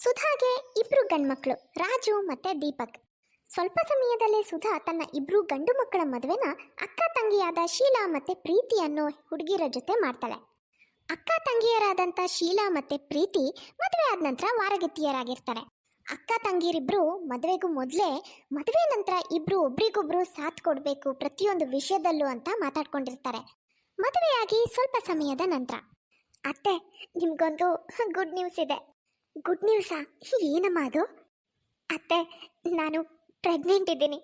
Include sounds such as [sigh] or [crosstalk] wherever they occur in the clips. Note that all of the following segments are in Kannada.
ಸುಧಾಗೆ ಇಬ್ರು ಗಂಡ್ಮಕ್ಳು, ರಾಜು ಮತ್ತೆ ದೀಪಕ್. ಸ್ವಲ್ಪ ಸಮಯದಲ್ಲೇ ಸುಧಾ ತನ್ನ ಇಬ್ರು ಗಂಡು ಮಕ್ಕಳ ಮದುವೆನ ಅಕ್ಕ ತಂಗಿಯಾದ ಶೀಲಾ ಮತ್ತೆ ಪ್ರೀತಿ ಅನ್ನೋ ಹುಡುಗಿರ ಜೊತೆ ಮಾಡ್ತಾಳೆ. ಅಕ್ಕ ತಂಗಿಯರಾದಂಥ ಶೀಲಾ ಮತ್ತೆ ಪ್ರೀತಿ ಮದುವೆ ಆದ ನಂತರ ವಾರಗತಿಯರಾಗಿರ್ತಾರೆ. ಅಕ್ಕ ತಂಗಿಯರಿಬ್ರು ಮದುವೆಗೂ ಮೊದಲೇ ಮದುವೆ ನಂತರ ಇಬ್ರು ಒಬ್ರಿಗೊಬ್ರು ಸಾಥ್ ಕೊಡಬೇಕು ಪ್ರತಿಯೊಂದು ವಿಷಯದಲ್ಲೂ ಅಂತ ಮಾತಾಡ್ಕೊಂಡಿರ್ತಾರೆ. ಮದುವೆಯಾಗಿ ಸ್ವಲ್ಪ ಸಮಯದ ನಂತರ. ಅತ್ತೆ, ನಿಮ್ಗೊಂದು ಗುಡ್ ನ್ಯೂಸ್ ಇದೆ. ಗುಡ್ ನ್ಯೂಸಾ? ಏನಮ್ಮ ಅದು? ಅತ್ತೆ, ನಾನು ಪ್ರೆಗ್ನೆಂಟ್ ಇದ್ದೀನಿ.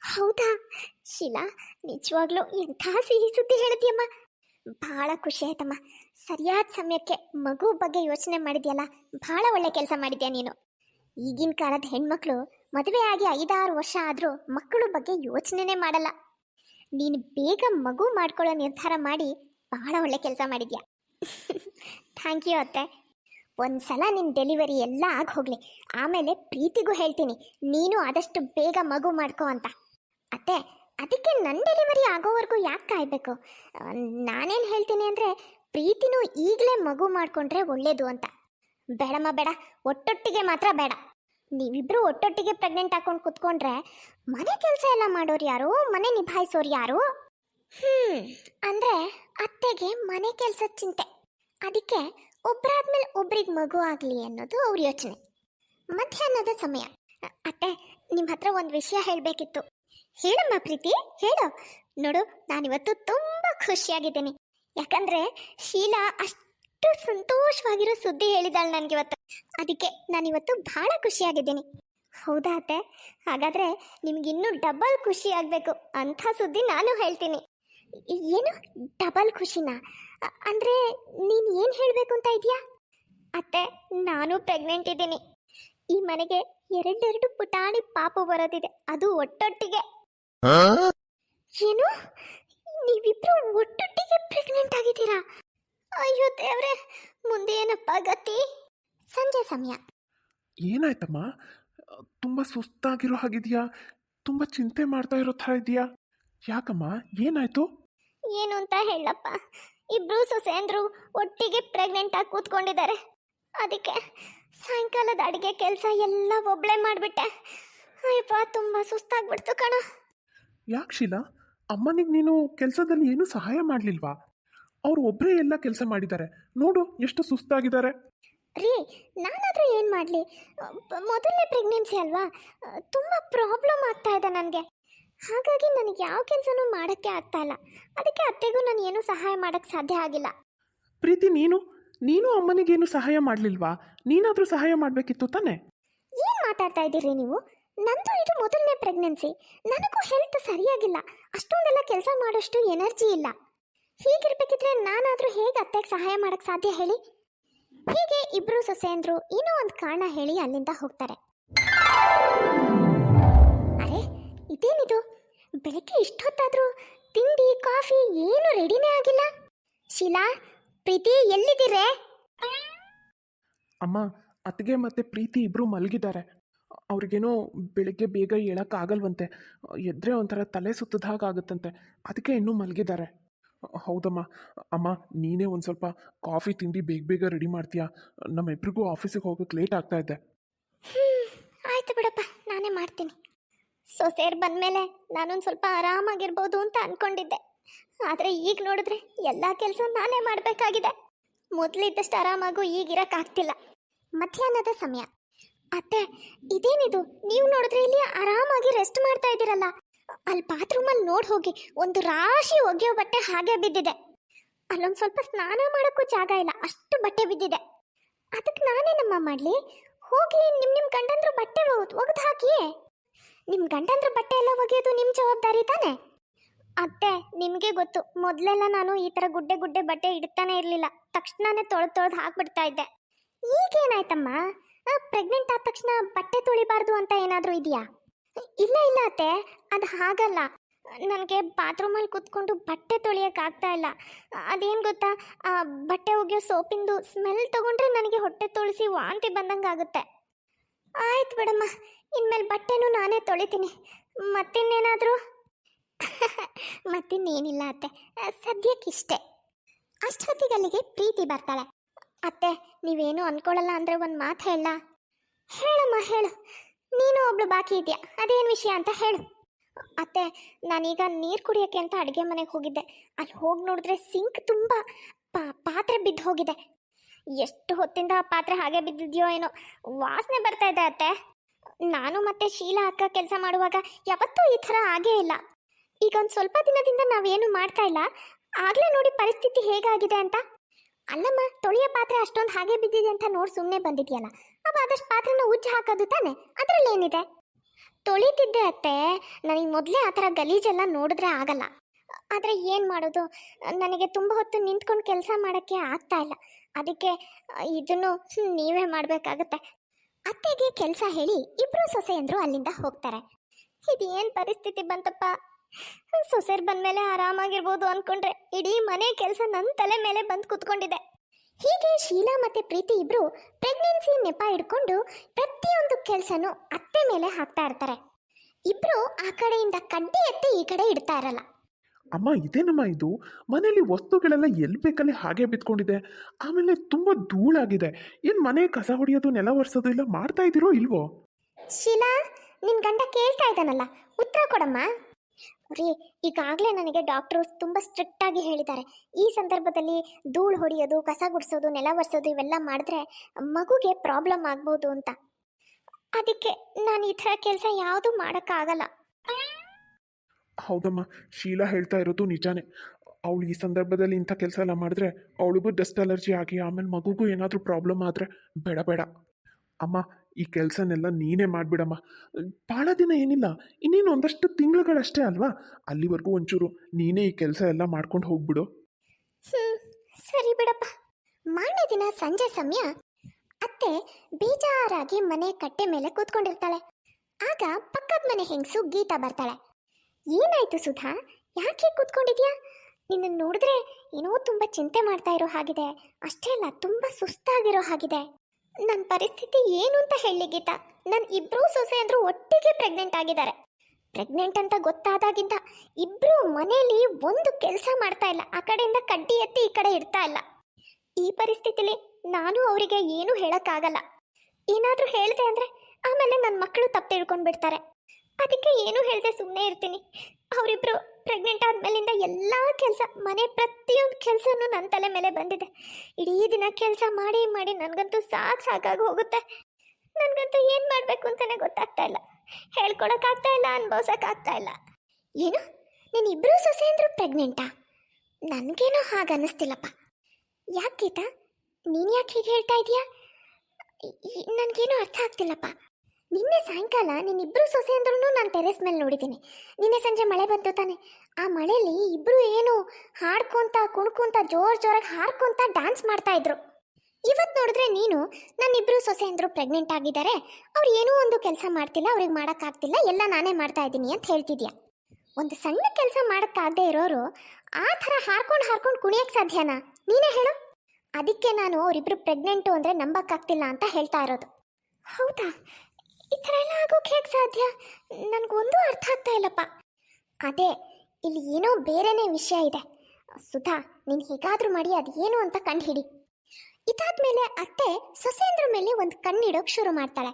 ಹೌದಾ? ಶೀಲಾ, ನಿಜವಾಗ್ಲೂ ಎಂಥ ಸಿಹಿ ಸುದ್ದಿ ಹೇಳಿದ್ಯಮ್ಮ ಭಾಳ ಖುಷಿ ಆಯ್ತಮ್ಮ. ಸರಿಯಾದ ಸಮಯಕ್ಕೆ ಮಗು ಬಗ್ಗೆ ಯೋಚನೆ ಮಾಡಿದ್ಯಲ್ಲ, ಭಾಳ ಒಳ್ಳೆ ಕೆಲಸ ಮಾಡಿದ್ಯಾ ನೀನು? ಈಗಿನ ಕಾಲದ ಹೆಣ್ಮಕ್ಳು ಮದುವೆ ಆಗಿ ಐದಾರು ವರ್ಷ ಆದರೂ ಮಕ್ಕಳ ಬಗ್ಗೆ ಯೋಚನೆನೇ ಮಾಡಲ್ಲ. ನೀನು ಬೇಗ ಮಗು ಮಾಡ್ಕೊಳ್ಳೋ ನಿರ್ಧಾರ ಮಾಡಿ ಬಹಳ ಒಳ್ಳೆ ಕೆಲಸ ಮಾಡಿದ್ಯಾ? [laughs] ಥ್ಯಾಂಕ್ ಯು ಅತ್ತೆ. ಒಂದ್ಸಲ ನಿನ್ನ ಡೆಲಿವರಿ ಎಲ್ಲ ಆಗಿ ಹೋಗ್ಲಿ ಆಮೇಲೆ ಪ್ರೀತಿಗೂ ಹೇಳ್ತೀನಿ, ನೀನು ಆದಷ್ಟು ಬೇಗ ಮಗು ಮಾಡ್ಕೋ ಅಂತ. ಅತ್ತೆ, ಅದಕ್ಕೆ ನನ್ನ ಡೆಲಿವರಿ ಆಗೋವರೆಗೂ ಯಾಕೆ ಕಾಯಬೇಕು? ನಾನೇನು ಹೇಳ್ತೀನಿ ಅಂದರೆ ಪ್ರೀತಿನೂ ಈಗಲೇ ಮಗು ಮಾಡಿಕೊಂಡ್ರೆ ಒಳ್ಳೇದು ಅಂತ. ಬೇಡಮ್ಮ, ಬೇಡ. ಒಟ್ಟೊಟ್ಟಿಗೆ ಮಾತ್ರ ಬೇಡ. ನೀವಿಬ್ಬರು ಒಟ್ಟೊಟ್ಟಿಗೆ ಪ್ರೆಗ್ನೆಂಟ್ ಹಾಕೊಂಡು ಕುತ್ಕೊಂಡ್ರೆ ಮನೆ ಕೆಲಸ ಎಲ್ಲ ಮಾಡೋರು ಯಾರು? ಮನೆ ನಿಭಾಯಿಸೋರು ಯಾರು? ಹ್ಮ್, ಅಂದ್ರೆ ಅತ್ತೆಗೆ ಮನೆ ಕೆಲಸದ ಚಿಂತೆ. ಅದಕ್ಕೆ ಒಬ್ರಾದ್ಮೇಲೆ ಒಬ್ರಿಗೆ ಮಗು ಆಗಲಿ ಅನ್ನೋದು ಅವ್ರ ಯೋಚನೆ. ಮಧ್ಯಾಹ್ನದ ಸಮಯ. ಅತ್ತೆ ನಿಮ್ಮ ಹತ್ರ ಒಂದು ವಿಷಯ ಹೇಳಬೇಕಿತ್ತು. ಹೇಳಮ್ಮ ಪ್ರೀತಿ, ಹೇಳು. ನೋಡು, ನಾನಿವತ್ತು ತುಂಬ ಖುಷಿಯಾಗಿದ್ದೀನಿ. ಯಾಕಂದ್ರೆ ಶೀಲಾ ಅಷ್ಟು ಸಂತೋಷವಾಗಿರೋ ಸುದ್ದಿ ಹೇಳಿದಾಳೆ ನನಗಿವತ್ತು. ಅದಕ್ಕೆ ನಾನಿವತ್ತು ಬಹಳ ಖುಷಿಯಾಗಿದ್ದೀನಿ. ಹೌದಾ ಅತ್ತೆ? ಹಾಗಾದ್ರೆ ನಿಮ್ಗಿನ್ನೂ ಡಬಲ್ ಖುಷಿ ಆಗಬೇಕು. ಅಂಥ ಸುದ್ದಿ ನಾನು ಹೇಳ್ತೀನಿ. ಏನು? ಡಬಲ್ ಖುಷಿನಾ? ಅಂದರೆ ನೀನು ಏನು ಹೇಳಬೇಕು ಅಂತ ಇದೆಯಾ? ಅತ್ತೆ ನಾನು ಪ್ರೆಗ್ನೆಂಟ್ ಇದ್ದೀನಿ. ಈ ಮನೆಗೆ ಎರಡೆರಡು ಪುಟಾಣಿ ಪಾಪು ಬರೋದಿದೆ. ಅದು ಒಟ್ಟೊಟ್ಟಿಗೆ. ಏನು? ನೀವಿಬ್ರು ಒಟ್ಟೊಟ್ಟಿಗೆ ಪ್ರೆಗ್ನೆಂಟ್ ಆಗಿದ್ದೀರಾ? ಅಯ್ಯೋ ದೇವ್ರೆ ಮುಂದೆ ಏನಪ್ಪ ಗತಿ? ಸಂಜೆ ಸಮಯ. ಏನಾಯ್ತಮ್ಮ? ತುಂಬ ಸುಸ್ತಾಗಿರೋ ಹಾಗಿದೆಯಾ? ತುಂಬ ಚಿಂತೆ ಮಾಡ್ತಾ ಇರೋ ಥರ ಇದೆಯಾ? ಯಾಕಮ್ಮ? ಏನಾಯ್ತು? ಏನು ಅಂತ ಹೇಳಪ್ಪ. ಇಬ್ರು ಸೊಸೆಂದ್ರು ಒಟ್ಟಿಗೆ ಪ್ರೆಗ್ನೆಂಟ್ ಆಗಿ ಕೂತ್ಕೊಂಡಿದ್ದಾರೆ. ಅದಕ್ಕೆ ಸಾಯಂಕಾಲದ ಅಡುಗೆ ಕೆಲಸ ಎಲ್ಲ ಒಬ್ಳೆ ಮಾಡಿಬಿಟ್ಟೆ. ಅಯ್ಯಪ್ಪ ತುಂಬ ಸುಸ್ತಾಗ್ಬಿಡ್ತು ಕಣ. ಯಾಕೆ ಶೀಲಾ? ಅಮ್ಮನಿಗೆ ನೀನು ಕೆಲಸದಲ್ಲಿ ಏನು ಸಹಾಯ ಮಾಡಲಿಲ್ವಾ? ಅವ್ರು ಒಬ್ಬರೇ ಎಲ್ಲ ಕೆಲಸ ಮಾಡಿದ್ದಾರೆ. ನೋಡು ಎಷ್ಟು ಸುಸ್ತಾಗಿದ್ದಾರೆ. ರೀ ನಾನಾದರೂ ಏನು ಮಾಡಲಿ? ಮೊದಲನೇ ಪ್ರೆಗ್ನೆನ್ಸಿ ಅಲ್ವಾ? ತುಂಬ ಪ್ರಾಬ್ಲಮ್ ಆಗ್ತಾ ಇದೆ ನನಗೆ. ಹಾಗಾಗಿ ನನಗೆ ಯಾವ ಕೆಲಸನೂ ಮಾಡೋಕ್ಕೆ ಆಗ್ತಾ ಇಲ್ಲ. ಅದಕ್ಕೆ ಅತ್ತೆಗೂ ನಾನು ಏನೂ ಸಹಾಯ ಮಾಡಕ್ಕೆ ಸಾಧ್ಯ ಆಗಿಲ್ಲ. ಪ್ರೀತಿ ನೀನು? ನೀನು ಅಮ್ಮನಿಗೇನು ಸಹಾಯ ಮಾಡ್ಲಿಲ್ವಾ? ನೀನಾದರೂ ಸಹಾಯ ಮಾಡಬೇಕಿತ್ತು ತಾನೆ? ಏನು ಮಾತಾಡ್ತಾ ಇದ್ದೀರಿ ನೀವು? ನಂದು ಇದು ಮೊದಲನೇ ಪ್ರೆಗ್ನೆನ್ಸಿ. ನನಗೂ ಹೆಲ್ತ್ ಸರಿಯಾಗಿಲ್ಲ. ಅಷ್ಟೊಂದೆಲ್ಲ ಕೆಲಸ ಮಾಡೋಷ್ಟು ಎನರ್ಜಿ ಇಲ್ಲ. ಹೀಗಿರ್ಬೇಕಿದ್ರೆ ನಾನಾದರೂ ಹೇಗೆ ಅತ್ತೆಗೆ ಸಹಾಯ ಮಾಡೋಕ್ಕೆ ಸಾಧ್ಯ ಹೇಳಿ? ಹೀಗೆ ಇಬ್ರು ಸೊಸೆಯಂದ್ರು ಏನೋ ಒಂದು ಕಾರಣ ಹೇಳಿ ಅಲ್ಲಿಂದ ಹೋಗ್ತಾರೆ. ಇದೇನಿದು? ಬೆಳಗ್ಗೆ ಇಷ್ಟೊತ್ತಾದರೂ ತಿಂಡಿ ಕಾಫಿ ಏನು ರೆಡಿನೇ ಆಗಿಲ್ಲ. ಶೀಲಾ ಪ್ರೀತಿ ಎಲ್ಲಿದ್ದೀರೇ? ಅಮ್ಮ ಅತ್ತಿಗೆ ಮತ್ತು ಪ್ರೀತಿ ಇಬ್ಬರು ಮಲಗಿದ್ದಾರೆ. ಅವ್ರಿಗೇನೋ ಬೆಳಿಗ್ಗೆ ಬೇಗ ಆಗಲ್ವಂತೆ ಎದ್ರೆ ಒಂಥರ ತಲೆ ಸುತ್ತದ ಹಾಗಾಗುತ್ತಂತೆ ಅದಕ್ಕೆ ಇನ್ನೂ ಮಲಗಿದ್ದಾರೆ. ಹೌದಮ್ಮ. ಅಮ್ಮ ನೀನೇ ಒಂದು ಸ್ವಲ್ಪ ಕಾಫಿ ತಿಂಡಿ ಬೇಗ ಬೇಗ ರೆಡಿ ಮಾಡ್ತೀಯಾ? ನಮ್ಮಿಬ್ರಿಗೂ ಆಫೀಸಿಗೆ ಹೋಗೋಕೆ ಲೇಟ್ ಆಗ್ತಾ ಇದೆ. ಹ್ಮ್, ಆಯ್ತು ಬಿಡಪ್ಪ. ನಾನೇ ಮಾಡ್ತೀನಿ. ಸೊಸೆಯರ್ ಬಂದಮೇಲೆ ನಾನೊಂದು ಸ್ವಲ್ಪ ಆರಾಮಾಗಿರ್ಬೋದು ಅಂತ ಅನ್ಕೊಂಡಿದ್ದೆ. ಆದರೆ ಈಗ ನೋಡಿದ್ರೆ ಎಲ್ಲ ಕೆಲಸ ನಾನೇ ಮಾಡಬೇಕಾಗಿದೆ. ಮೊದಲಿದ್ದಷ್ಟು ಆರಾಮಾಗೂ ಈಗ ಇರೋಕ್ಕಾಗ್ತಿಲ್ಲ ಮಧ್ಯಾಹ್ನದ ಸಮಯ. ಅತ್ತೆ, ಇದೇನಿದು? ನೀವು ನೋಡಿದ್ರೆ ಇಲ್ಲಿ ಆರಾಮಾಗಿ ರೆಸ್ಟ್ ಮಾಡ್ತಾ ಇದ್ದೀರಲ್ಲ. ಅಲ್ಲಿ ಬಾತ್ರೂಮಲ್ಲಿ ನೋಡಿ ಹೋಗಿ ಒಂದು ರಾಶಿ ಒಗೆಯೋ ಬಟ್ಟೆ ಹಾಗೆ ಬಿದ್ದಿದೆ. ಅಲ್ಲೊಂದು ಸ್ವಲ್ಪ ಸ್ನಾನ ಮಾಡೋಕ್ಕೂ ಜಾಗ ಇಲ್ಲ, ಅಷ್ಟು ಬಟ್ಟೆ ಬಿದ್ದಿದೆ. ಅದಕ್ಕೆ ನಾನೇನಮ್ಮ ಮಾಡಲಿ? ಹೋಗಿ ನಿಮ್ಮ ನಿಮ್ಮ ಗಂಡಂದ್ರು ಬಟ್ಟೆ ಒಗೆದು ಹಾಕಿ ನಿಮ್ಮ ಗಂಡಂದ್ರ ಬಟ್ಟೆ ಎಲ್ಲ ಒಗೆಯೋದು ನಿಮ್ಮ ಜವಾಬ್ದಾರಿ ತಾನೆ? ಅತ್ತೆ, ನಿಮಗೆ ಗೊತ್ತು. ಮೊದಲೆಲ್ಲ ನಾನು ಈ ಥರ ಗುಡ್ಡೆ ಗುಡ್ಡೆ ಬಟ್ಟೆ ಇಡ್ತಾನೆ ಇರಲಿಲ್ಲ. ತಕ್ಷಣನೇ ತೊಳೆದು ತೊಳೆದು ಹಾಕ್ಬಿಡ್ತಾ ಇದ್ದೆ. ಈಗೇನಾಯ್ತಮ್ಮ? ಪ್ರೆಗ್ನೆಂಟ್ ಆದ ತಕ್ಷಣ ಬಟ್ಟೆ ತೊಳಿಬಾರ್ದು ಅಂತ ಏನಾದರೂ ಇದೆಯಾ? ಇಲ್ಲ ಇಲ್ಲ ಅತ್ತೆ. ಅದು ಹಾಗಲ್ಲ. ನನಗೆ ಬಾತ್ರೂಮಲ್ಲಿ ಕೂತ್ಕೊಂಡು ಬಟ್ಟೆ ತೊಳಿಯೋಕ್ಕಾಗ್ತಾ ಇಲ್ಲ. ಅದೇನು ಗೊತ್ತಾ? ಬಟ್ಟೆ ಒಗೆಯೋ ಸೋಪಿಂದು ಸ್ಮೆಲ್ ತಗೊಂಡ್ರೆ ನನಗೆ ಹೊಟ್ಟೆ ತೊಳಿಸಿ ವಾಂತಿ ಬಂದಂಗೆ ಆಗುತ್ತೆ ಆಯ್ತು ಬಿಡಮ್ಮ. ಇನ್ಮೇಲೆ ಬಟ್ಟೆನೂ ನಾನೇ ತೊಳಿತೀನಿ. ಮತ್ತಿನ್ನೇನಾದರೂ? [laughs] ಮತ್ತಿನ್ನೇನಿಲ್ಲ ಅತ್ತೆ. ಸದ್ಯಕ್ಕಿಷ್ಟೇ. ಅಷ್ಟೊತ್ತಿಗೆ ಅಲ್ಲಿಗೆ ಪ್ರೀತಿ ಬರ್ತಾಳೆ. ಅತ್ತೆ, ನೀವೇನು ಅನ್ಕೊಳ್ಳಲ್ಲ ಅಂದರೆ ಒಂದು ಮಾತು ಹೇಳ. ಹೇಳಮ್ಮ, ಹೇಳು. ನೀನು ಒಬ್ಳು ಬಾಕಿ ಇದೆಯಾ? ಅದೇನು ವಿಷಯ ಅಂತ ಹೇಳು. ಅತ್ತೆ, ನಾನೀಗ ನೀರು ಕುಡಿಯೋಕ್ಕೆ ಅಂತ ಅಡುಗೆ ಮನೆಗೆ ಹೋಗಿದ್ದೆ. ಅಲ್ಲಿ ಹೋಗಿ ನೋಡಿದ್ರೆ ಸಿಂಕ್ ತುಂಬ ಪಾತ್ರೆ ಬಿದ್ದು ಹೋಗಿದೆ. ಎಷ್ಟು ಹೊತ್ತಿಂದ ಆ ಪಾತ್ರೆ ಹಾಗೆ ಬಿದ್ದಿದೆಯೋ ಏನೋ ವಾಸನೆ ಬರ್ತಾ ಇದೆ ಅತ್ತೆ. ನಾನು ಮತ್ತೆ ಶೀಲಾ ಅಕ್ಕ ಕೆಲಸ ಮಾಡುವಾಗ ಯಾವತ್ತೂ ಈ ಥರ ಆಗೇ ಇಲ್ಲ. ಈಗ ಒಂದು ಸ್ವಲ್ಪ ದಿನದಿಂದ ನಾವೇನು ಮಾಡ್ತಾ ಇಲ್ಲ. ಆಗಲೇ ನೋಡಿ ಪರಿಸ್ಥಿತಿ ಹೇಗಾಗಿದೆ ಅಂತ. ಅಲ್ಲಮ್ಮ, ತೊಳೆಯೋ ಪಾತ್ರೆ ಅಷ್ಟೊಂದು ಹಾಗೆ ಬಿದ್ದಿದೆ ಅಂತ ನೋಡಿ ಸುಮ್ಮನೆ ಬಂದಿದೆಯಲ್ಲ. ಅವ ಆದಷ್ಟು ಪಾತ್ರೆನ ಉಜ್ಜಿ ಹಾಕೋದು ತಾನೆ? ಅದರಲ್ಲಿ ಏನಿದೆ ತೊಳಿತಿದ್ದೆ ಅತ್ತೆ. ನನಗೆ ಮೊದಲೇ ಆ ಥರ ಗಲೀಜೆಲ್ಲ ನೋಡಿದ್ರೆ ಆಗಲ್ಲ. ಆದರೆ ಏನು ಮಾಡೋದು? ನನಗೆ ತುಂಬ ಹೊತ್ತು ನಿಂತ್ಕೊಂಡು ಕೆಲಸ ಮಾಡೋಕ್ಕೆ ಆಗ್ತಾ ಇಲ್ಲ. ಅದಕ್ಕೆ, ಇದನ್ನು ನೀವೇ ಮಾಡಬೇಕಾಗತ್ತೆ. ಅತ್ತೆಗೆ ಕೆಲಸ ಹೇಳಿ ಇಬ್ಬರು ಸೊಸೆಯಂದರು ಅಲ್ಲಿಂದ ಹೋಗ್ತಾರೆ. ಇದೇನು ಪರಿಸ್ಥಿತಿ ಬಂತಪ್ಪ? ಸೊಸೆರ್ ಬಂದಮೇಲೆ ಆರಾಮಾಗಿರ್ಬೋದು ಅಂದ್ಕೊಂಡ್ರೆ ಇಡೀ ಮನೆ ಕೆಲಸ ನನ್ನ ತಲೆ ಮೇಲೆ ಬಂದು ಕುತ್ಕೊಂಡಿದೆ. ಹೀಗೆ ಶೀಲಾ ಮತ್ತು ಪ್ರೀತಿ ಇಬ್ಬರು ಪ್ರೆಗ್ನೆನ್ಸಿ ನೆಪ ಇಟ್ಕೊಂಡು ಪ್ರತಿಯೊಂದು ಕೆಲಸನೂ ಅತ್ತೆ ಮೇಲೆ ಹಾಕ್ತಾ ಇರ್ತಾರೆ. ಇಬ್ಬರು ಆ ಕಡೆಯಿಂದ ಕಡ್ಡಿ ಎತ್ತಿ ಈ ಕಡೆ ಇಡ್ತಾ ಇರಲ್ಲ. ಅಮ್ಮ, ಇದೇನಮ್ಮ ಇದು? ಮನೆಯಲ್ಲಿ ವಸ್ತುಗಳೆಲ್ಲ ಎಲ್ಲಿ ಬೇಕಲ್ಲಿ ಹಾಗೆ ಬಿತ್ಕೊಂಡಿದೆ? ಆಮೇಲೆ ತುಂಬ ಧೂಳಾಗಿದೆ. ಏನು ಮನೆ ಕಸ ಹೊಡೆಯೋದು, ನೆಲ ಒರೆಸೋದು ಇಲ್ಲ ಮಾಡ್ತಾ ಇದ್ದೀರೋ ಇಲ್ವೋ? ಶೀಲಾ, ನಿನ್ ಗಂಡ ಕೇಳ್ತಾ ಇದ್ದಾನಲ್ಲ, ಉತ್ತರ ಕೊಡಮ್ಮ. ರೀ, ಈಗಾಗಲೇ ನನಗೆ ಡಾಕ್ಟ್ರು ತುಂಬ ಸ್ಟ್ರಿಕ್ಟ್ ಆಗಿ ಹೇಳಿದ್ದಾರೆ. ಈ ಸಂದರ್ಭದಲ್ಲಿ ಧೂಳು ಹೊಡೆಯೋದು, ಕಸ ಗುಡಿಸೋದು, ನೆಲ ಒರೆಸೋದು ಇವೆಲ್ಲ ಮಾಡಿದ್ರೆ ಮಗುಗೆ ಪ್ರಾಬ್ಲಮ್ ಆಗ್ಬೋದು ಅಂತ. ಅದಕ್ಕೆ ನಾನು ಈ ಥರ ಕೆಲಸ ಯಾವುದೂ ಮಾಡೋಕ್ಕಾಗಲ್ಲ. ಹೌದಮ್ಮ, ಶೀಲಾ ಹೇಳ್ತಾ ಇರೋದು ನಿಜಾನೇ. ಅವಳು ಈ ಸಂದರ್ಭದಲ್ಲಿ ಇಂಥ ಕೆಲಸ ಎಲ್ಲ ಮಾಡಿದ್ರೆ ಅವಳಿಗೂ ಡಸ್ಟ್ ಅಲರ್ಜಿ ಆಗಿ, ಆಮೇಲೆ ಮಗುಗೂ ಏನಾದರೂ ಪ್ರಾಬ್ಲಮ್ ಆದರೆ ಬೇಡ ಬೇಡ. ಅಮ್ಮ, ಈ ಕೆಲಸನೆಲ್ಲ ನೀನೇ ಮಾಡಿಬಿಡಮ್ಮ. ಭಾಳ ದಿನ ಏನಿಲ್ಲ, ಇನ್ನೇನು ಒಂದಷ್ಟು ತಿಂಗಳುಗಳಷ್ಟೇ ಅಲ್ವಾ? ಅಲ್ಲಿವರೆಗೂ ಒಂಚೂರು ನೀನೇ ಈ ಕೆಲಸ ಎಲ್ಲ ಮಾಡ್ಕೊಂಡು ಹೋಗ್ಬಿಡು. ಸರಿ ಬಿಡಪ್ಪ. ಮಾರನೇ ದಿನ ಸಂಜೆ ಸಮಯ, ಅತ್ತೆ ಬೇಜಾರಾಗಿ ಮನೆ ಕಟ್ಟೆ ಮೇಲೆ ಕೂತ್ಕೊಂಡಿರ್ತಾಳೆ. ಆಗ ಪಕ್ಕದ ಮನೆ ಹೆಂಗಸು ಗೀತಾ ಬರ್ತಾಳೆ. ಏನಾಯ್ತು ಸುಧಾ? ಯಾಕೆ ಕೂತ್ಕೊಂಡಿದ್ಯಾ? ನಿನ್ನ ನೋಡಿದ್ರೆ ಏನೋ ತುಂಬ ಚಿಂತೆ ಮಾಡ್ತಾ ಇರೋ ಹಾಗಿದೆ. ಅಷ್ಟೇ ಅಲ್ಲ, ತುಂಬ ಸುಸ್ತಾಗಿರೋ ಹಾಗಿದೆ. ನನ್ನ ಪರಿಸ್ಥಿತಿ ಏನು ಅಂತ ಹೇಳಿ ಗೀತಾ. ನನ್ನ ಇಬ್ಬರೂ ಸೊಸೆ ಅಂದ್ರು ಒಟ್ಟಿಗೆ ಪ್ರೆಗ್ನೆಂಟ್ ಆಗಿದ್ದಾರೆ. ಪ್ರೆಗ್ನೆಂಟ್ ಅಂತ ಗೊತ್ತಾದಾಗಿಂದ ಇಬ್ರು ಮನೆಯಲ್ಲಿ ಒಂದು ಕೆಲಸ ಮಾಡ್ತಾ ಇಲ್ಲ. ಆ ಕಡೆಯಿಂದ ಕಡ್ಡಿ ಎತ್ತಿ ಈ ಕಡೆ ಇಡ್ತಾ ಇಲ್ಲ. ಈ ಪರಿಸ್ಥಿತಿಲಿ ನಾನು ಅವರಿಗೆ ಏನು ಹೇಳೋಕ್ಕಾಗಲ್ಲ. ಏನಾದರೂ ಹೇಳಿದೆ ಅಂದ್ರೆ ಆಮೇಲೆ ನನ್ನ ಮಕ್ಕಳು ತಪ್ಪು ತಿಳ್ಕೊಂಡ್ ಬಿಡ್ತಾರೆ ಅದಕ್ಕೆ ಏನೂ ಹೇಳದೆ ಸುಮ್ಮನೆ ಇರ್ತೀನಿ. ಅವರಿಬ್ಬರು ಪ್ರೆಗ್ನೆಂಟ್ ಆದ್ಮೇಲಿಂದ ಎಲ್ಲ ಕೆಲಸ, ಮನೆ ಪ್ರತಿಯೊಂದು ಕೆಲಸನೂ ನನ್ನ ತಲೆ ಮೇಲೆ ಬಂದಿದೆ. ಇಡೀ ದಿನ ಕೆಲಸ ಮಾಡಿ ಮಾಡಿ ನನಗಂತೂ ಸಾಕು ಸಾಕಾಗಿ ಹೋಗುತ್ತೆ. ನನಗಂತೂ ಏನು ಮಾಡಬೇಕು ಅಂತಲೇ ಗೊತ್ತಾಗ್ತಾ ಇಲ್ಲ. ಹೇಳ್ಕೊಳಕ್ಕಾಗ್ತಾ ಇಲ್ಲ, ಅನ್ಭವ್ಸಕ್ಕಾಗ್ತಾ ಇಲ್ಲ. ಏನು? ನೀನು ಇಬ್ಬರು ಸೊಸೆ ಅಂದರೂ ಪ್ರೆಗ್ನೆಂಟಾ ನನಗೇನೋ ಹಾಗೆ ಅನ್ನಿಸ್ತಿಲ್ಲಪ್ಪ ಯಾಕೆ ಗೀತಾ? ನೀನು ಯಾಕೆ ಹೀಗೆ ಹೇಳ್ತಾ ಇದೀಯಾ? ನನಗೇನೋ ಅರ್ಥ ಆಗ್ತಿಲ್ಲಪ್ಪ. ನಿನ್ನೆ ಸಾಯಂಕಾಲ ನಿನ್ನಿಬ್ಬರು ಸೊಸೆ ಅಂದ್ರೂ ನಾನು ಟೆರೆಸ್ ಮೇಲೆ ನೋಡಿದ್ದೀನಿ. ನಿನ್ನೆ ಸಂಜೆ ಮಳೆ ಬಂತು ತಾನೆ. ಆ ಮಳೆಯಲ್ಲಿ ಇಬ್ಬರು ಏನು ಹಾಡ್ಕೊಂತ, ಕುಣ್ಕೊಂತ, ಜೋರ್ ಜೋರಾಗಿ ಹಾಡ್ಕೊಂತ ಡ್ಯಾನ್ಸ್ ಮಾಡ್ತಾ ಇದ್ರು. ಇವತ್ತು ನೋಡಿದ್ರೆ ನೀನು ನನ್ನಿಬ್ರು ಸೊಸೆ ಅಂದ್ರು ಪ್ರೆಗ್ನೆಂಟ್ ಆಗಿದ್ದಾರೆ ಅವ್ರು ಏನೂ ಒಂದು ಕೆಲಸ ಮಾಡ್ತಿಲ್ಲ, ಅವ್ರಿಗೆ ಮಾಡೋಕ್ಕಾಗ್ತಿಲ್ಲ ಎಲ್ಲ ನಾನೇ ಮಾಡ್ತಾ ಇದ್ದೀನಿ ಅಂತ ಹೇಳ್ತಿದ್ಯಾ? ಒಂದು ಸಣ್ಣ ಕೆಲಸ ಮಾಡೋಕ್ಕಾಗದೆ ಇರೋರು ಆ ಥರ ಹಾರ್ಕೊಂಡು ಹಾರ್ಕೊಂಡು ಕುಣಿಯಕ್ಕೆ ಸಾಧ್ಯನಾ? ನೀನೇ ಹೇಳು. ಅದಕ್ಕೆ ನಾನು ಅವರಿಬ್ರು ಪ್ರೆಗ್ನೆಂಟು ಅಂದರೆ ನಂಬಕ್ಕಾಗ್ತಿಲ್ಲ ಅಂತ ಹೇಳ್ತಾ ಇರೋದು. ಹೌದಾ? ಈ ಥರ ಎಲ್ಲ ಆಗೋಕೆ ಹೇಗೆ ಸಾಧ್ಯ? ನನಗೊಂದು ಅರ್ಥ ಆಗ್ತಾ ಇಲ್ಲಪ್ಪ. ಅದೇ, ಇಲ್ಲಿ ಏನೋ ಬೇರೆನೇ ವಿಷಯ ಇದೆ. ಸುಧಾ, ನೀನು ಹೇಗಾದರೂ ಮಾಡಿ ಅದು ಏನು ಅಂತ ಕಂಡುಹಿಡಿ. ಇದಾದ್ಮೇಲೆ ಅತ್ತೆ ಸೊಸೇಂದ್ರ ಮೇಲೆ ಒಂದು ಕಣ್ಣಿಡೋಕೆ ಶುರು ಮಾಡ್ತಾಳೆ.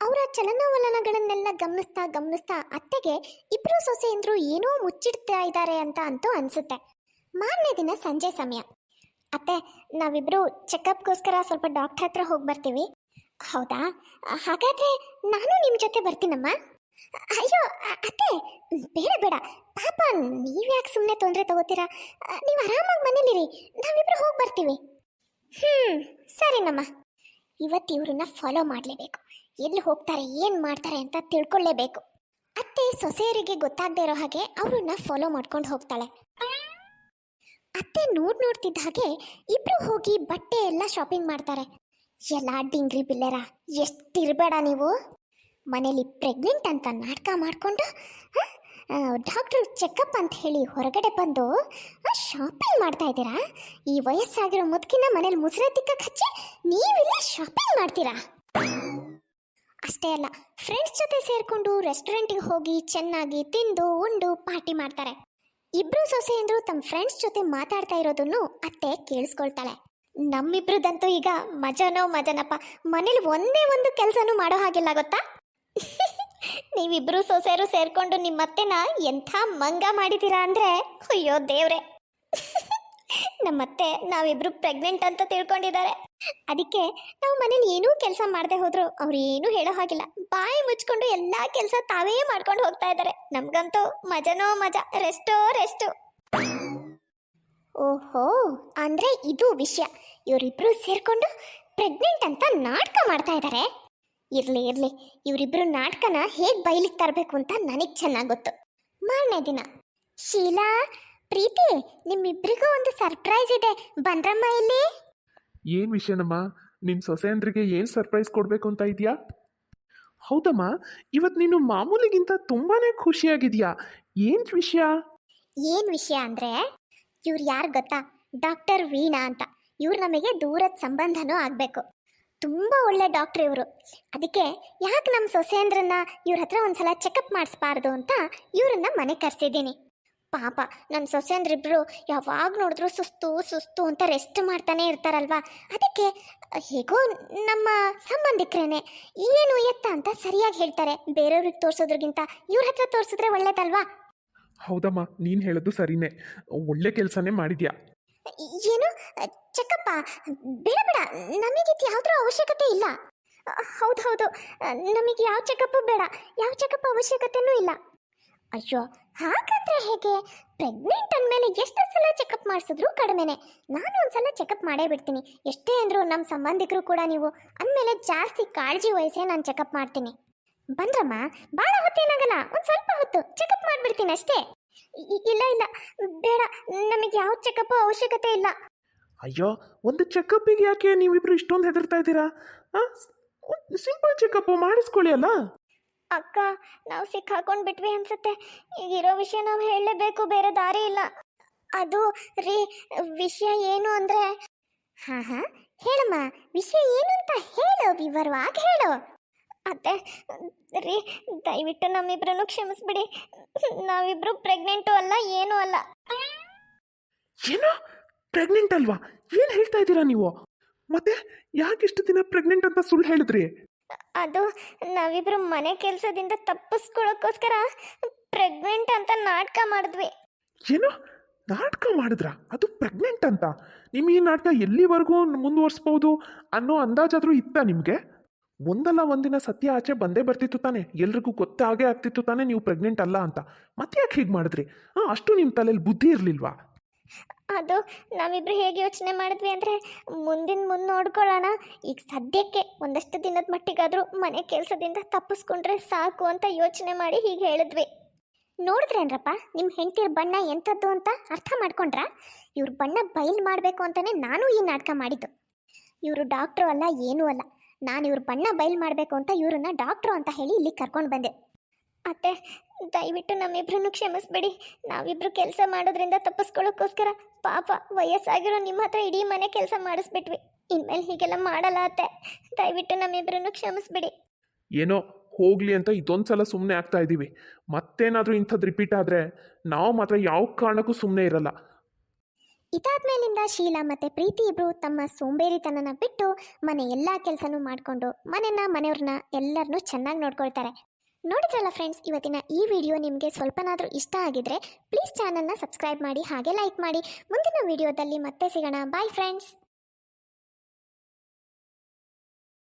ಅವರ ಚಲನವಲನಗಳನ್ನೆಲ್ಲ ಗಮನಿಸ್ತಾ ಗಮನಿಸ್ತಾ ಅತ್ತೆಗೆ ಇಬ್ಬರು ಸೊಸೆಯಂದ್ರು ಏನೋ ಮುಚ್ಚಿಡ್ತಾ ಇದ್ದಾರೆ ಅಂತ ಅಂತೂ ಅನಿಸುತ್ತೆ. ಮಾರನೇ ದಿನ ಸಂಜೆ ಸಮಯ. ಅತ್ತೆ, ನಾವಿಬ್ರು ಚೆಕಪ್ಗೋಸ್ಕರ ಸ್ವಲ್ಪ ಡಾಕ್ಟರ್ ಹತ್ರ ಹೋಗಿ ಬರ್ತೀವಿ ಹೌದಾ? ಹಾಗಾದ್ರೆ ನಾನು ನಿಮ್ಮ ಜೊತೆ ಬರ್ತೀನಮ್ಮ. ಅಯ್ಯೋ, ಅತ್ತೆ, ಬೇಡ ಬೇಡ. ಪಾಪ, ನೀವ್ಯಾಕೆ ಸುಮ್ಮನೆ ತೊಂದರೆ ತಗೋತೀರಾ? ನೀವು ಆರಾಮಾಗಿ ಮನೇಲಿರಿ. ನಾವಿಬ್ರು ಹೋಗಿ ಬರ್ತೀವಿ. ಹ್ಞೂ ಸರಿನಮ್ಮ. ಇವತ್ತು ಇವ್ರನ್ನ ಫಾಲೋ ಮಾಡಲೇಬೇಕು. ಎಲ್ಲಿ ಹೋಗ್ತಾರೆ, ಏನು ಮಾಡ್ತಾರೆ ಅಂತ ತಿಳ್ಕೊಳ್ಳೇಬೇಕು ಅತ್ತೆ ಸೊಸೆಯರಿಗೆ ಗೊತ್ತಾಗದೇ ಇರೋ ಹಾಗೆ ಅವ್ರನ್ನ ಫಾಲೋ ಮಾಡ್ಕೊಂಡು ಹೋಗ್ತಾಳೆ. ಅತ್ತೆ ನೋಡ್ ನೋಡ್ತಿದ್ದ ಹಾಗೆ ಇಬ್ರು ಹೋಗಿ ಬಟ್ಟೆ ಎಲ್ಲ ಶಾಪಿಂಗ್ ಮಾಡ್ತಾರೆ. ಎಲ್ಲ ಡಿಂಗ್ರಿ ಬಿಲ್ಲೆರ ಎಷ್ಟಿರಬೇಡ ನೀವು. ಮನೇಲಿ ಪ್ರೆಗ್ನೆಂಟ್ ಅಂತ ನಾಟಕ ಮಾಡಿಕೊಂಡು ಡಾಕ್ಟ್ರು ಚೆಕಪ್ ಅಂತ ಹೇಳಿ ಹೊರಗಡೆ ಬಂದು ಶಾಪಿಂಗ್ ಮಾಡ್ತಾ ಇದ್ದೀರಾ? ಈ ವಯಸ್ಸಾಗಿರೋ ಮುದುಕಿನ ಮನೇಲಿ ಮುಸುರೆ ತಿಕ್ಕಕ್ಕೆ ಹಚ್ಚಿ ನೀವಿಲ್ಲ ಶಾಪಿಂಗ್ ಮಾಡ್ತೀರಾ? ಅಷ್ಟೇ ಅಲ್ಲ ಫ್ರೆಂಡ್ಸ್ ಜೊತೆ ಸೇರಿಕೊಂಡು ರೆಸ್ಟೋರೆಂಟಿಗೆ ಹೋಗಿ ಚೆನ್ನಾಗಿ ತಿಂದು, ಉಂಡು ಪಾರ್ಟಿ ಮಾಡ್ತಾರೆ. ಇಬ್ರು ಸೊಸೆಯಂದ್ರು ತಮ್ಮ ಫ್ರೆಂಡ್ಸ್ ಜೊತೆ ಮಾತಾಡ್ತಾ ಇರೋದನ್ನು ಅತ್ತೆ ಕೇಳಿಸ್ಕೊಳ್ತಾಳೆ. ನಮ್ಮಿಬ್ರದಂತೂ ಈಗ ಮಜನೋ ಮಜನಪ್ಪ. ಮನೇಲಿ ಒಂದೇ ಒಂದು ಕೆಲಸನೂ ಮಾಡೋ ಹಾಗಿಲ್ಲ ಗೊತ್ತಾ? [laughs] ನೀವಿಬ್ರು ಸೊಸೆಯರು ಸೇರ್ಕೊಂಡು ನಿಮ್ಮತ್ತೆನ ಎಂಥ ಮಂಗ ಮಾಡಿದ್ದೀರಾ ಅಂದರೆ, ಅಯ್ಯೋ ದೇವ್ರೆ. [laughs] ನಮ್ಮತ್ತೆ ನಾವಿಬ್ರು ಪ್ರೆಗ್ನೆಂಟ್ ಅಂತ ತಿಳ್ಕೊಂಡಿದ್ದಾರೆ. ಅದಕ್ಕೆ ನಾವು ಮನೇಲಿ ಏನೂ ಕೆಲಸ ಮಾಡದೆ ಹೋದ್ರು ಅವ್ರು ಏನೂ ಹೇಳೋ ಹಾಗಿಲ್ಲ. ಬಾಯಿ ಮುಚ್ಕೊಂಡು ಎಲ್ಲ ಕೆಲಸ ತಾವೇ ಮಾಡ್ಕೊಂಡು ಹೋಗ್ತಾ ಇದ್ದಾರೆ. ನಮಗಂತೂ ಮಜನೋ ಮಜಾ ರೆಸ್ಟೋ ರೆಸ್ಟು ಓಹೋ ಅಂದ್ರೆ ಇದು ವಿಷಯ. ಇವರಿಬ್ರು ಸೇರ್ಕೊಂಡು ಪ್ರೆಗ್ನೆಂಟ್ ಅಂತ ನಾಟಕ ಮಾಡ್ತಾ ಇದ್ದಾರೆ ಇರ್ಲಿ ಇರ್ಲಿ ಇವರಿಬ್ರು ನಾಟಕನ ಹೇಗ್ ಬಯಲಿಗೆ ತರಬೇಕು ಅಂತ ನನಗೆ ಚೆನ್ನಾಗಿ ಗೊತ್ತು. ಮಾರನೇ ದಿನ. ಶೀಲಾ ಪ್ರೀತಿ ನಿಮ್ಮಿಬ್ರಿಗೂ ಒಂದು ಸರ್ಪ್ರೈಸ್ ಇದೆ. ಬಂದ್ರಮ್ಮ ಇಲ್ಲಿ? ಏನು ವಿಷಯನಮ್ಮ? ನಿನ್ನ ಸೊಸೆಯಂದ್ರಿಗೆ ಏನು ಸರ್ಪ್ರೈಸ್ ಕೊಡಬೇಕು ಅಂತ ಇದೆಯಾ? ಹೌದಮ್ಮ ಇವತ್ತು ನೀನು ಮಾಮೂಲಿಗಿಂತ ತುಂಬಾನೇ ಖುಷಿಯಾಗಿದ್ಯಾ? ಏನು ವಿಷಯ? ಏನ್ ವಿಷಯ ಅಂದ್ರೆ ಇವ್ರು ಯಾರು ಗೊತ್ತಾ? ಡಾಕ್ಟರ್ ವೀಣಾ ಅಂತ. ಇವ್ರು ನಮಗೆ ದೂರದ ಸಂಬಂಧನೂ ಆಗಬೇಕು. ತುಂಬ ಒಳ್ಳೆ ಡಾಕ್ಟ್ರ್ ಇವರು. ಅದಕ್ಕೆ ಯಾಕೆ ನಮ್ಮ ಸೊಸೆಯಂದ್ರನ್ನ ಇವ್ರ ಹತ್ರ ಒಂದ್ಸಲ ಚೆಕಪ್ ಮಾಡಿಸ್ಬಾರ್ದು ಅಂತ ಇವ್ರನ್ನ ಮನೆ ಕರೆಸಿದ್ದೀನಿ. ಪಾಪ ನನ್ನ ಸೊಸೆಯಂದ್ರಿಬ್ರು ಯಾವಾಗ ನೋಡಿದ್ರು ಸುಸ್ತು ಸುಸ್ತು ಅಂತ ರೆಸ್ಟ್ ಮಾಡ್ತಾನೆ ಇರ್ತಾರಲ್ವಾ? ಅದಕ್ಕೆ ಹೇಗೋ ನಮ್ಮ ಸಂಬಂಧಿಕರೇನೆ ಏನು ಎತ್ತ ಅಂತ ಸರಿಯಾಗಿ ಹೇಳ್ತಾರೆ. ಬೇರೆಯವ್ರಿಗೆ ತೋರಿಸೋದ್ರಿಗಿಂತ ಇವ್ರ ಹತ್ರ ತೋರಿಸಿದ್ರೆ ಒಳ್ಳೇದಲ್ವಾ? ಹೌದಮ್ಮ, ನೀನು ಹೇಳೋದು ಸರಿನೇ. ಒಳ್ಳೆ ಕೆಲಸನೇ ಮಾಡಿದ್ಯಾ? ಏನು? ಚಕ್ಕಪ್ಪ, ಬೇಡ ಬೇಡ. ನಮಗೆ ಯಾವ್ದ್ರ ಅವಶ್ಯಕತೆ ಇಲ್ಲ. ಹೌದು ಹೌದು. ನಮಗೆ ಯಾವ ಚೆಕಪ್ ಬೇಡ. ಯಾವ ಚೆಕಪ್ ಅವಶ್ಯಕತೆನೂ ಇಲ್ಲ. ಅಯ್ಯೋ, ಹಾಗಾದ್ರೆ ಹೇಗೆ? ಪ್ರೆಗ್ನೆಂಟ್ ಅಂದಮೇಲೆ ಎಷ್ಟು ಸಲ ಚೆಕಪ್ ಮಾಡಿಸಿದ್ರು ಕಡಿಮೆನೆ. ನಾನು ಒಂದ್ಸಲ ಚೆಕಪ್ ಮಾಡೇ ಬಿಡ್ತೀನಿ. ಎಷ್ಟೇ ಅಂದರೂ ನಮ್ಮ ಸಂಬಂಧಿಕರು ಕೂಡ ನೀವು. ಅಂದಮೇಲೆ ಜಾಸ್ತಿ ಕಾಳಜಿ ವಹಿಸೇ ನಾನು ಚೆಕಪ್ ಮಾಡ್ತೀನಿ. ಬಂದ್ರಮ್ಮ? ಭಾಳ ಹೊತ್ತೇನಾಗಲ್ಲ ಒಂದು ಸ್ವಲ್ಪ ಹೊತ್ತು. ಚೆಕಪ್ ಮಾಡ್ಬಿಡ್ತೀನಿ ಅಷ್ಟೇ. ಇಲ್ಲ ಇಲ್ಲ. ಬೇಡ ನಮಗೆ ಯಾವ ಚೆಕಪ್ ಅವಶ್ಯಕತೆ ಇಲ್ಲ. ಅಯ್ಯೋ ಒಂದು ಚೆಕಪ್ಪಿಗೆ ಯಾಕೆ ನೀವಿಬ್ರು ಇಷ್ಟೊಂದು ಹೆದರ್ತಾ ಇದ್ದೀರಾ? ಸಿಂಪಲ್ ಚೆಕಪ್ ಮಾಡಿಸ್ಕೊಳ್ಳಿ ಅಲ್ಲ? ಅಕ್ಕ ನಾವು ಸಿಕ್ಕಾಕೊಂಡು ಬಿಟ್ವಿ ಅನ್ಸುತ್ತೆ. ಈಗಿರೋ ವಿಷಯ ನಾವು ಹೇಳಲೇಬೇಕು ಬೇರೆ ದಾರಿ ಇಲ್ಲ. ಅದು ರೀ ವಿಷಯ ಏನು ಅಂದ್ರೆ? ಹಾ ಹಾ. ಹೇಳಮ್ಮ ವಿಷಯ ಏನು ಅಂತ ಹೇಳು ವಿವರವಾಗಿ ಹೇಳು. ಅತ್ತೆ ರೀ ದಯವಿಟ್ಟು ನಮ್ಮಿಬ್ರನ್ನು ಕ್ಷಮಿಸ್ಬಿಡಿ. ನಾವಿಬ್ರು ಪ್ರೆಗ್ನೆಂಟು ಅಲ್ಲ ಏನೂ ಅಲ್ಲ. ಏನು? ಪ್ರೆಗ್ನೆಂಟ್ ಅಲ್ವಾ? ಏನು ಹೇಳ್ತಾ ಇದ್ದೀರಾ ನೀವು? ಮತ್ತೆ ಯಾಕೆ ಇಷ್ಟು ದಿನ ಪ್ರೆಗ್ನೆಂಟ್ ಅಂತ ಸುಳ್ಳು ಹೇಳಿದ್ರಿ? ಅದು ನಾವಿಬ್ರು ಮನೆ ಕೆಲಸದಿಂದ ತಪ್ಪಿಸ್ಕೊಳ್ಳೋಕ್ಕೋಸ್ಕರ ಪ್ರೆಗ್ನೆಂಟ್ ಅಂತ ನಾಟಕ ಮಾಡಿದ್ವಿ. ಏನು? ನಾಟಕ ಮಾಡಿದ್ರ? ಅದು ಪ್ರೆಗ್ನೆಂಟ್ ಅಂತ? ನಿಮ್ಗೆ ಈ ನಾಟಕ ಎಲ್ಲಿವರೆಗೂ ಮುಂದುವರಿಸ್ಬೋದು ಅನ್ನೋ ಅಂದಾಜಾದರೂ ಇತ್ತ ನಿಮಗೆ? ಒಂದಲ್ಲ ಒಂದಿನ ಸತ್ಯ ಆಚೆ ಬಂದೇ ಬರ್ತಿತ್ತು ತಾನೆ. ಎಲ್ರಿಗೂ ಗೊತ್ತಾಗೇ ಆಗ್ತಿತ್ತು ತಾನೆ ನೀವು ಪ್ರೆಗ್ನೆಂಟ್ ಅಲ್ಲ ಅಂತ. ಮತ್ತೆ ಯಾಕೆ ಹೀಗೆ ಮಾಡಿದ್ರಿ? ಹಾಂ, ಅಷ್ಟು ನಿಮ್ಮ ತಲೆಯಲ್ಲಿ ಬುದ್ಧಿ ಇರಲಿಲ್ವಾ? ಅದು ನಾವಿಬ್ರು ಹೇಗೆ ಯೋಚನೆ ಮಾಡಿದ್ವಿ ಅಂದರೆ ಮುಂದಿನ ಮುಂದೆ ನೋಡ್ಕೊಳ್ಳೋಣ. ಈಗ ಸದ್ಯಕ್ಕೆ ಒಂದಷ್ಟು ದಿನದ ಮಟ್ಟಿಗಾದರೂ ಮನೆ ಕೆಲಸದಿಂದ ತಪ್ಪಿಸ್ಕೊಂಡ್ರೆ ಸಾಕು ಅಂತ ಯೋಚನೆ ಮಾಡಿ ಹೀಗೆ ಹೇಳಿದ್ವಿ. ನೋಡಿದ್ರೇನ್ರಪ್ಪ ನಿಮ್ಮ ಹೆಂಡತಿರ ಬಣ್ಣ ಎಂಥದ್ದು ಅಂತ ಅರ್ಥ ಮಾಡ್ಕೊಂಡ್ರಾ? ಇವ್ರ ಬಣ್ಣ ಬಯಲು ಮಾಡಬೇಕು ಅಂತಲೇ ನಾನು ಈ ನಾಟಕ ಮಾಡಿದ್ದು. ಇವರು ಡಾಕ್ಟ್ರು ಅಲ್ಲ, ಏನೂ ಅಲ್ಲ. ನಾನು ಇವ್ರ ಬಣ್ಣ ಬಯಲು ಮಾಡಬೇಕು ಅಂತ ಇವ್ರನ್ನ ಡಾಕ್ಟ್ರು ಅಂತ ಹೇಳಿ ಇಲ್ಲಿ ಕರ್ಕೊಂಡು ಬಂದೆ. ಅತ್ತೆ, ದಯವಿಟ್ಟು ನಮ್ಮಿಬ್ರನ್ನು ಕ್ಷಮಿಸ್ಬಿಡಿ. ನಾವಿಬ್ರು ಕೆಲಸ ಮಾಡೋದ್ರಿಂದ ತಪ್ಪಿಸ್ಕೊಳ್ಳೋಕ್ಕೋಸ್ಕರ ಪಾಪ ವಯಸ್ಸಾಗಿರೋ ನಿಮ್ಮ ಹತ್ರ ಇಡೀ ಮನೆ ಕೆಲಸ ಮಾಡಿಸ್ಬಿಟ್ವಿ. ಇನ್ಮೇಲೆ ಹೀಗೆಲ್ಲ ಮಾಡಲ್ಲ ಅತ್ತೆ. ದಯವಿಟ್ಟು ನಮ್ಮಿಬ್ರನ್ನು ಕ್ಷಮಿಸ್ಬಿಡಿ. ಏನೋ ಹೋಗ್ಲಿ ಅಂತ ಇದೊಂದು ಸಲ ಸುಮ್ಮನೆ ಆಗ್ತಾ ಇದ್ದೀವಿ ಮತ್ತೇನಾದರೂ ಇಂಥದ್ದು ರಿಪೀಟ್ ಆದರೆ ನಾವು ಮಾತ್ರ ಯಾವ ಕಾರಣಕ್ಕೂ ಸುಮ್ಮನೆ ಇರಲ್ಲ. ಇದಾದ್ಮೇಲಿಂದ ಶೀಲಾ ಮತ್ತೆ ಪ್ರೀತಿ ಇಬ್ರು ತಮ್ಮ ಸೋಂಬೇರಿತನನ ಬಿಟ್ಟು ಮನೆ ಎಲ್ಲ ಕೆಲಸನೂ ಮಾಡಿಕೊಂಡು ಮನೆನ ಮನೆಯವ್ರನ್ನ ಎಲ್ಲರನ್ನೂ ಚೆನ್ನಾಗಿ ನೋಡ್ಕೊಳ್ತಾರೆ. ನೋಡಿದ್ರಲ್ಲ ಫ್ರೆಂಡ್ಸ್ ಇವತ್ತಿನ ಈ ವಿಡಿಯೋ ನಿಮಗೆ ಸ್ವಲ್ಪನಾದರೂ ಇಷ್ಟ ಆಗಿದ್ರೆ ಪ್ಲೀಸ್ ಚಾನಲ್ನ ಸಬ್ಸ್ಕ್ರೈಬ್ ಮಾಡಿ ಹಾಗೆ ಲೈಕ್ ಮಾಡಿ. ಮುಂದಿನ ವಿಡಿಯೋದಲ್ಲಿ ಮತ್ತೆ ಸಿಗೋಣ. Bye friends